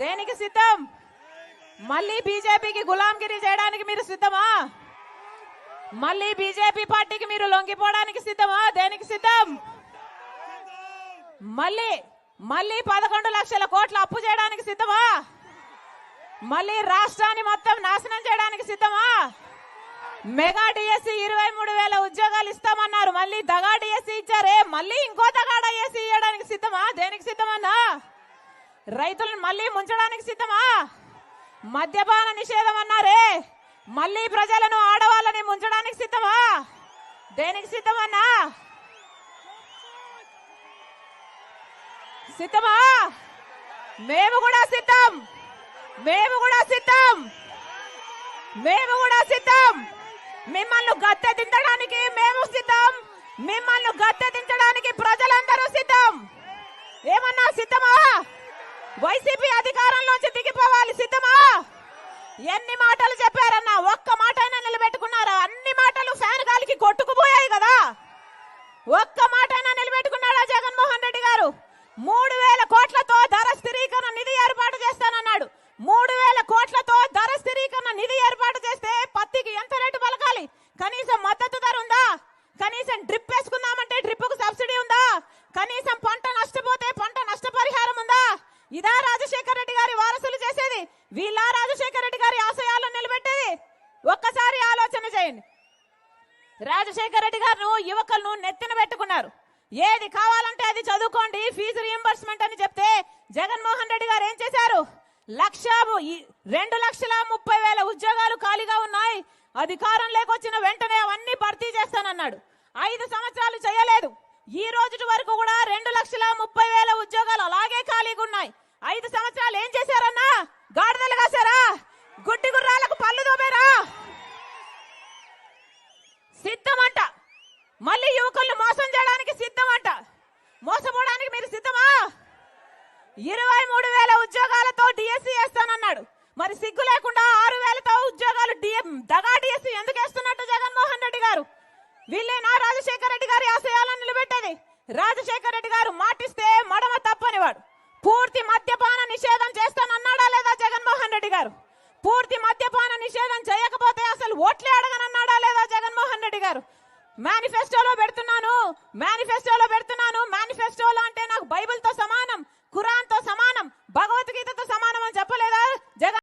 దేనికి సిద్ధం? మళ్ళీ బీజేపీకి గులాంగిరి చేయడానికి మీరు సిద్ధమా? మళ్ళీ బీజేపీ పార్టీకి మీరు లొంగిపోవడానికి సిద్ధమా? దేనికి సిద్ధం? మళ్ళీ మళ్ళీ పదకొండు లక్షల కోట్ల అప్పు చేయడానికి సిద్ధమా? మళ్ళీ రాష్ట్రాన్ని మొత్తం నాశనం చేయడానికి సిద్ధమా? మెగా డిఎస్సి ఇరవై మూడు వేల ఉద్యోగాలు ఇస్తామన్నారు. మళ్ళీ దగా డిఎస్సి ఇచ్చారే. మళ్ళీ ఇంకో దగా డిఎస్సి ఇవ్వడానికి సిద్ధమా దేనికి సిద్ధమన్నా రైతులను మళ్ళీ ముంచడానికి సిద్ధమా? మద్యపాన నిషేధం అన్నారే. మళ్ళీ ప్రజలను ఆడవాళ్ళని ముంచడానికి సిద్ధమా? దేనికి సిద్ధమన్నా? సిద్ధమా? మేము కూడా సిద్ధం. మేము కూడా సిద్ధం. మేము కూడా సిద్ధం. మిమ్మల్ని గద్దె దించడానికి మేము సిద్ధం. మిమ్మల్ని గద్దె దించడానికి ప్రజలందరూ సిద్ధం. ఏమన్నా సిద్ధమా? వైసీపీ అధికారంలోంచి దిగిపోవాలి సిద్ధమా? ఎన్ని మాటలు చెప్పారన్నా ఒక్క మాట అయినా నిలబెట్టుకున్నారా? అన్ని మాటలు ఫ్యాన్ గాలికి కొట్టుకుపోయాయి కదా. ఒక్క మాట అయినా నిలబెట్టుకున్నాడా జగన్మోహన్ రెడ్డి గారు? మూడు వేల కోట్లతో ధర స్థిరీకరణ నిధి ఏర్పాటు చేస్తానన్నాడు. మూడు వేల కోట్లతో ధర స్థిరీకరణ నిధి ఏర్పాటు చేస్తే పత్తికి ఎంత రేటు పలకాలి? కనీసం మద్దతు ధర ఉందా? కనీసం డ్రిప్ వేసుకుందామంటే డ్రిప్కు సబ్సిడీ ఉందా? కనీసం పంట నష్టపోతే పంట నష్టపరిహారం ఉందా? ఇదా రాజశేఖర రెడ్డి గారి వారసులు చేసేది. వీళ్ళ రాజశేఖర రెడ్డి గారి ఆశయాలను నిలబెట్టేది. ఒక్కసారి ఆలోచన చేయండి. రాజశేఖర రెడ్డి గారు యువకులను నెత్తిన పెట్టుకున్నారు. ఏది కావాలంటే అది చదువుకోండి. ఫీజు రియంబర్స్మెంట్ అని చెప్తే జగన్మోహన్ రెడ్డి గారు ఏం చేశారు? లక్ష రెండు లక్షల ముప్పై వేల ఉద్యోగాలు ఖాళీగా ఉన్నాయి. అధికారం లేకొచ్చిన వెంటనే అవన్నీ భర్తీ చేస్తానన్నాడు. ఐదు సంవత్సరాలు చేయలేదు ఈ రోజు వరకు కూడా రెండు లక్షల ముప్పై వేల ఉద్యోగాలు అలాగే ఖాళీగా ఉన్నాయి ఏం చేశారన్నా? గాడిదలు కాసారా గుడ్డి గుర్రాలకు పళ్ళు దోమేరా? సిద్ధమంట. మళ్ళీ యువకులను మోసం చేయడానికి సిద్ధమంట. మోసపోవడానికి మీరు సిద్ధమా? ఇరవై మూడు వేల ఉద్యోగాలతో డిఎస్సి వేస్తానన్నాడు. మరి సిగ్గు లేకుండా ఆరు వేలతో ఉద్యోగాలు డిఎం దగా డిఎస్సి ఎందుకు వేస్తున్నట్టు జగన్మోహన్ రెడ్డి గారు? వీళ్ళేనా రాజశేఖర రెడ్డి గారి ఆశయాలను నిలబెట్టేది. రాజశేఖర రెడ్డి గారు మాట మడమ తప్పనివాడు పూర్తి మద్యపాన నిషేధం చేస్తానన్నాడా లేదా జగన్మోహన్ రెడ్డి గారు పూర్తి మద్యపాన నిషేధం చేయకపోతే అసలు ఓట్లే అడగనన్నాడా లేదా జగన్మోహన్ రెడ్డి గారు? మేనిఫెస్టోలో పెడుతున్నాను మేనిఫెస్టోలో పెడుతున్నాను మేనిఫెస్టోలో అంటే నాకు